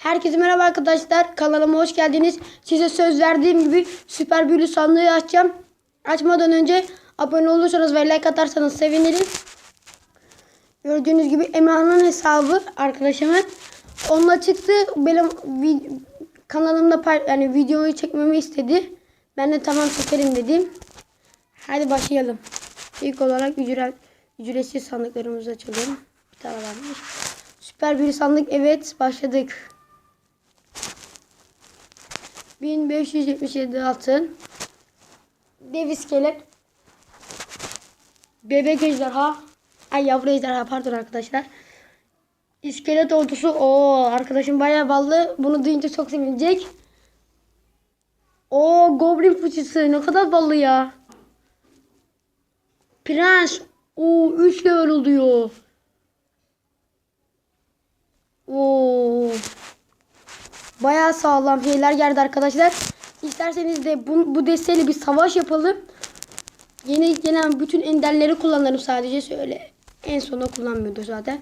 Herkese merhaba arkadaşlar. Kanalıma hoş geldiniz. Size söz verdiğim gibi süper büyülü sandığı açacağım. Açmadan önce abone olursanız ve like atarsanız sevinirim. Gördüğünüz gibi Emirhan'ın hesabı arkadaşımın. Onunla çıktı. Benim kanalımda yani videoyu çekmemi istedi. Ben de tamam çekerim dedim. Hadi başlayalım. İlk olarak ücret, ücretsiz sandıklarımızı açalım. Bir tane varmış. Süper bir sandık. Evet başladık. 1577 altın. Dev iskelet. Bebek ejderha. Ay yavru ejderha pardon arkadaşlar. İskelet ordusu. Oo arkadaşım bayağı ballı. Bunu duyunca çok sevinecek. Oo goblin fıçısı ne kadar ballı ya. Prens. Oo 3 level oluyor. Oo. Bayağı sağlam şeyler geldi arkadaşlar. İsterseniz de bu, bu desteğiyle bir savaş yapalım. Yeni gelen bütün enderleri kullanırım sadece şöyle. En sona kullanmıyordu zaten.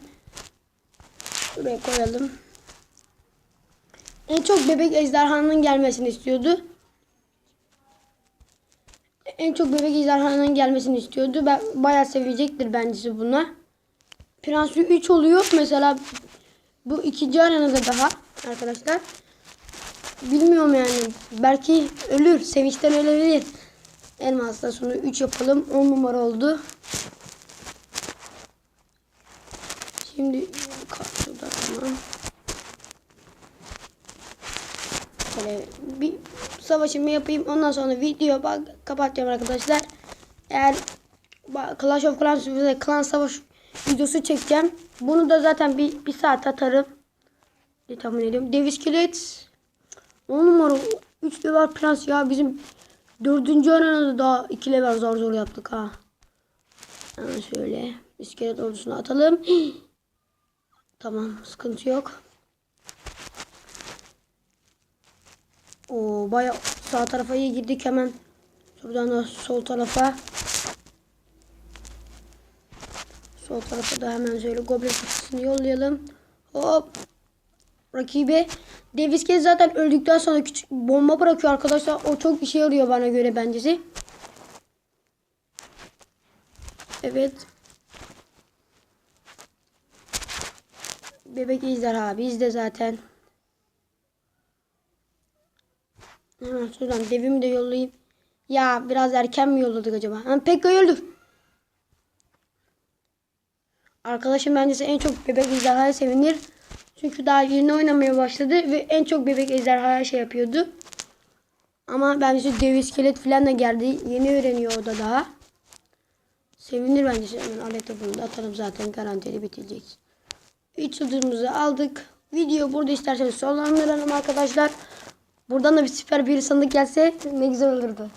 Şuraya koyalım. En çok bebek ejderhanın gelmesini istiyordu. En çok bebek ejderhanın gelmesini istiyordu. Ben bayağı sevecektir bence buna. Prens 3 oluyor. Mesela bu ikinci arenada daha arkadaşlar. Bilmiyorum yani. Belki ölür. Sevinçten ölebilir. Elmas'ta sonra 3 yapalım. 10 numara oldu. Şimdi karşıda tamam. Böyle bir savaşımı yapayım. Ondan sonra video bak kapatacağım arkadaşlar. Eğer Clash of Clans ve Klan Savaş videosu çekeceğim. Bunu da zaten bir, bir saat atarım. Ne tahmin ediyorum. Dev iskelet. 10 numara 3 level prens ya bizim dördüncü arenada daha 2 level zor zor yaptık ha. Hemen şöyle iskelet ordusunu atalım. tamam sıkıntı yok. O baya sağ tarafa iyi girdik hemen. Buradan da sol tarafa. Sol tarafa da hemen şöyle goblin fıçısını yollayalım. Hop. Rakibe Davis Kez zaten öldükten sonra küçük bomba bırakıyor arkadaşlar. O çok işe yarıyor bana göre bencesi. Evet. Bebek ejderha bizde zaten. Hemen şuradan devimi de yollayayım. Ya biraz erken mi yolladık acaba? Ha, Pekka'yı öldür. Arkadaşım bence en çok bebek ejderhaya sevinir. Çünkü daha yeni oynamaya başladı ve en çok bebek ejderhaya şey yapıyordu. Ama bence dev iskelet falan da geldi. Yeni öğreniyor o da daha. Sevinir bence. Hemen alet topunu da atalım zaten garantili bitecek. 3 yıldızımızı aldık. Video burada isterseniz sonlandıralım arkadaşlar. Buradan da bir süper bir sandık gelse ne güzel olurdu.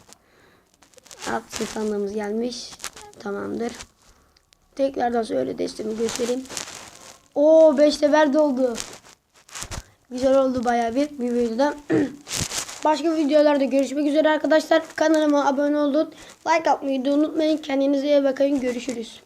Alt sandığımız gelmiş. Tamamdır. Tekrardan şöyle destemi göstereyim. Oo 5 level oldu. Güzel oldu bayağı bir bir videoda. Başka videolarda görüşmek üzere arkadaşlar. Kanalıma abone olun. Like atmayı da unutmayın. Kendinize iyi bakın. Görüşürüz.